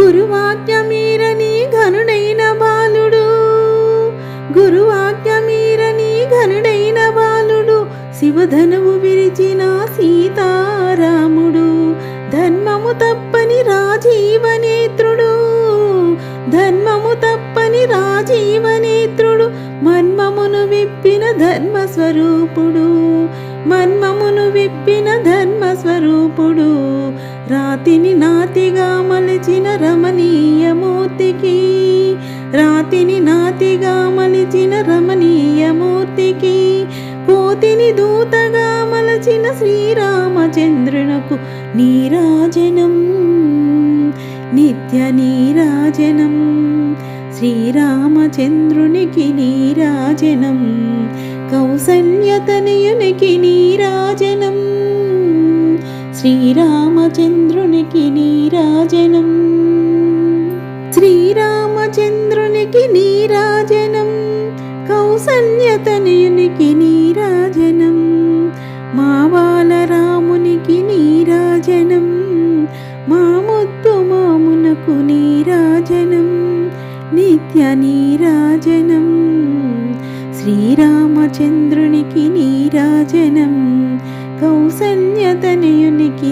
గురువాక్య మీరని ఘనుడైన బాలుడు. గురువాక్య మీరని ఘనుడైన బాలుడు. శివధనువు విరిచిన సీతారాముడు. ధర్మము తప్పని రాజీవనేత్రుడు. ధర్మము తప్పని రాజీవనేత్రుడు. మన్మమును విప్పిన ధర్మ స్వరూపుడు మన్మమును విప్పిన ధర్మ స్వరూపుడు రాతిని నాతిగా మలిచిన రమణీయమూర్తికి రాతిని నాతిగా మలిచిన రమణీయమూర్తికి కోతిని దూతగా మలచిన శ్రీరామచంద్రునకు నీరాజనం నిత్య నీరాజనం. శ్రీరామచంద్రునికి నీరాజనం కౌసల్యతనయునికి నీరాజనం. శ్రీరామచంద్రునికి నీరాజనం. శ్రీరామచంద్రునికి నీరాజనం. కౌసల్యతనయునికి నీరాజనం. మావాల రామునికి నీరాజనం. మా ముద్దు మామునకు నీరాజనం. నిత్య నీరాజనం. శ్రీరామచంద్రునికి నీరాజనం. కౌసల్యతనయునికి